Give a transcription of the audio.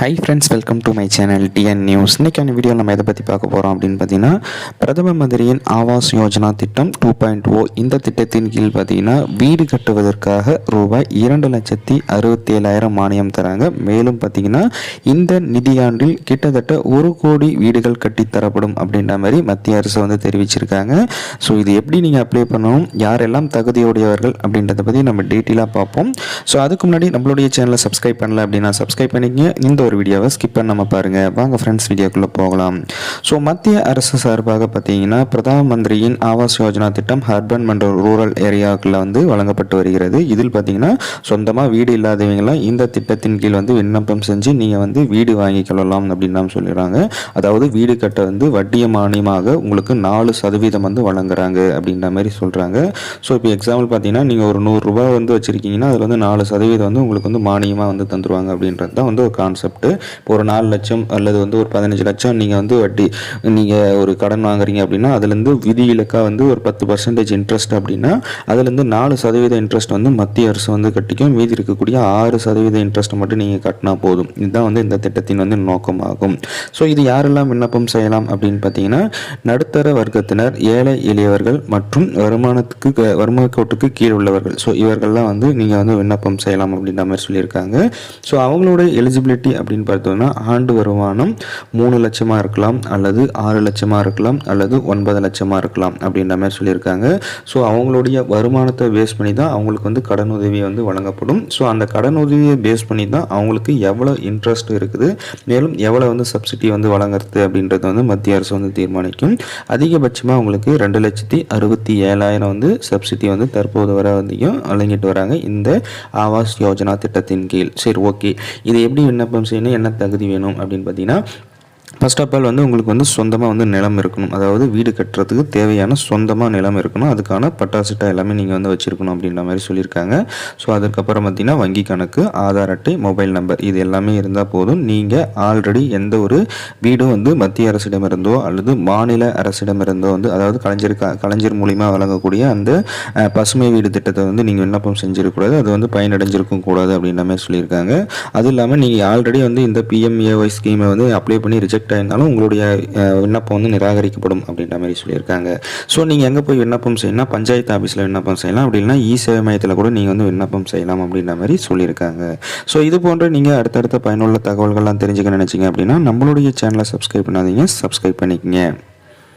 Hi friends welcome to my channel TN news இன்றைக்கான video நம்ம எதை பற்றி பார்க்க போகிறோம் அப்படின்னு பார்த்தீங்கன்னா பிரதம மந்திரியின் ஆவாஸ் யோஜனா திட்டம் டூ பாயிண்ட் ஓ இந்த திட்டத்தின் கீழ் பார்த்தீங்கன்னா வீடு கட்டுவதற்காக ரூபாய் இரண்டு லட்சத்தி அறுபத்தி ஏழாயிரம் மானியம் தராங்க. மேலும் பார்த்தீங்கன்னா இந்த நிதியாண்டில் கிட்டத்தட்ட ஒரு கோடி வீடுகள் கட்டித்தரப்படும் அப்படின்ற மாதிரி மத்திய அரசு வந்து தெரிவிச்சிருக்காங்க. ஸோ இது எப்படி நீங்கள் அப்ளை பண்ணணும் யாரெல்லாம் தகுதியுடையவர்கள் அப்படின்றத பற்றி நம்ம டீட்டெயிலாக பார்ப்போம். ஸோ அதுக்கு முன்னாடி நம்மளுடைய சேனலை சப்ஸ்கிரைப் பண்ணல அப்படின்னா சப்ஸ்கிரைப் பண்ணிக்கங்க. இந்த ஒரு வீடியோவை ஸ்கிப் பண்ணாமல் பாருங்கள் வாங்க ஃப்ரெண்ட்ஸ் வீடியோக்குள்ளே போகலாம். ஸோ மத்திய அரசு சார்பாக பார்த்தீங்கன்னா பிரதம மந்திரியின் ஆவாஸ் யோஜனா திட்டம் அர்பன் மற்றும் ரூரல் ஏரியாக்களில் வந்து வழங்கப்பட்டு வருகிறது. இதில் பார்த்தீங்கன்னா சொந்தமாக வீடு இல்லாதவங்களாம் இந்த திட்டத்தின் கீழ் வந்து விண்ணப்பம் செஞ்சு நீங்கள் வந்து வீடு வாங்கிக்கொள்ளலாம் அப்படின்னு தான் சொல்லிடுறாங்க. அதாவது வீடு கட்ட வந்து வட்டிய மானியமாக உங்களுக்கு நாலு சதவீதம் வந்து வழங்குறாங்க அப்படின்ற மாதிரி சொல்கிறாங்க ஸோ இப்போ எக்ஸாம்பிள் பார்த்தீங்கன்னா நீங்கள் ஒரு நூறுரூவா வந்து வச்சுருக்கீங்கன்னா அதில் வந்து நாலு சதவீதம் வந்து உங்களுக்கு வந்து மானியமாக வந்து தந்துருவாங்க அப்படின்றது தான் வந்து ஒரு கான்செப்ட் இப்போ ஒரு நாலு லட்சம் அல்லது வந்து ஒரு பதினஞ்சு லட்சம் நீங்கள் வந்து வட்டி நீங்கள் ஒரு கடன் வாங்குறீங்க அப்படின்னா அதுலேருந்து விதி இலக்காக வந்து ஒரு பத்து பர்சன்டேஜ் இன்ட்ரெஸ்ட் அப்படின்னா அதுலேருந்து நாலு சதவீத இன்ட்ரெஸ்ட் வந்து மத்திய அரசு வந்து கட்டிக்கும். மீதி இருக்கக்கூடிய ஆறு சதவீத இன்ட்ரெஸ்ட் மட்டும் நீங்கள் கட்டினா போதும். இதுதான் வந்து இந்த திட்டத்தின் வந்து நோக்கமாகும். ஸோ இது யாரெல்லாம் விண்ணப்பம் செய்யலாம் அப்படின்னு பார்த்தீங்கன்னா நடுத்தர வர்க்கத்தினர் ஏழை எளியவர்கள் மற்றும் வருமானத்துக்கு க- வருமான கோட்டுக்கு கீழ் உள்ளவர்கள். ஸோ இவர்கள்லாம் வந்து நீங்கள் வந்து விண்ணப்பம் செய்யலாம் அப்படின்ற மாதிரி சொல்லியிருக்காங்க. ஸோ அவங்களோட எலிஜிபிலிட்டி அப்படின்னு பார்த்தோம்னா ஆண்டு வருமானம் மூணு லட்சமாக இருக்கலாம் அல்லது ஆறு லட்சமாக இருக்கலாம் அல்லது ஒன்பது லட்சமாக இருக்கலாம் அப்படின்ற மாதிரி சொல்லியிருக்காங்க. ஸோ அவங்களுடைய வருமானத்தை பேஸ் பண்ணி தான் அவங்களுக்கு வந்து கடன் உதவி வந்து வழங்கப்படும். ஸோ அந்த கடன் உதவியை பேஸ் பண்ணி தான் அவங்களுக்கு எவ்வளோ இன்ட்ரெஸ்ட் இருக்குது மேலும் எவ்வளோ வந்து சப்சிடி வந்து வழங்குறது அப்படின்றத வந்து மத்திய அரசு வந்து தீர்மானிக்கும். அதிகபட்சமாக அவங்களுக்கு ரெண்டு லட்சத்தி அறுபத்தி ஏழாயிரம் வந்து சப்சிடி வந்து தற்போது வரை வந்தையும் வழங்கிட்டு வராங்க. இந்த ஆவாஸ் யோஜனா திட்டத்தின் கீழ். சரி ஓகே இது எப்படி விண்ணப்பம் செய்யணும் என்ன தகுதி வேணும் அப்படின்னு பார்த்தீங்கன்னா ஃபர்ஸ்ட் ஆஃப் ஆல் வந்து உங்களுக்கு வந்து சொந்தமாக வந்து நிலம் இருக்கணும். அதாவது வீடு கட்டுறதுக்கு தேவையான சொந்தமாக நிலம் இருக்கணும். அதுக்கான பட்டாசிட்டா எல்லாமே நீங்கள் வந்து வச்சுருக்கணும் அப்படின்ற மாதிரி சொல்லியிருக்காங்க. ஸோ அதுக்கப்புறம் பார்த்தீங்கன்னா வங்கி கணக்கு ஆதார் அட்டை மொபைல் நம்பர் இது எல்லாமே இருந்தால் போதும். நீங்கள் ஆல்ரெடி எந்த ஒரு வீடும் வந்து மத்திய அரசிடமிருந்தோ அல்லது மாநில அரசிடமிருந்தோ வந்து அதாவது கலைஞர் க- கலைஞர் மூலிமா வழங்கக்கூடிய அந்த பசுமை வீடு திட்டத்தை வந்து நீங்கள் விண்ணப்பம் செஞ்சிருக்கக்கூடாது அது வந்து பயனடைஞ்சிருக்கும் கூடாது அப்படின்ற மாதிரி சொல்லியிருக்காங்க. அதுவும் இல்லாமல் நீங்கள் ஆல்ரெடி வந்து இந்த பிஎம்ஏஒய் ஸ்கீமை வந்து அப்ளை பண்ணி ரிஜெக்ட் ஆயிருந்தாலும் உங்களுடைய விண்ணப்பம் வந்து நிராகரிக்கப்படும் அப்படின்ற மாதிரி சொல்லியிருக்காங்க. ஸோ நீங்கள் எங்கே போய் விண்ணப்பம் செய்யலாம்? பஞ்சாயத்து ஆஃபீஸில் விண்ணப்பம் செய்யலாம்? அப்படின்னா இ சேவை மையத்தில் கூட நீங்கள் வந்து விண்ணப்பம் செய்யலாம் அப்படின்ற மாதிரி சொல்லியிருக்காங்க. ஸோ இது போன்ற நீங்கள் அடுத்தடுத்த பயனுள்ள தகவல்கள்லாம் தெரிஞ்சுக்க நினச்சிங்க அப்படின்னா நம்மளுடைய சேனலை சப்ஸ்கிரைப் பண்ணாதீங்க. சப்ஸ்கிரைப் பண்ணிக்கங்க.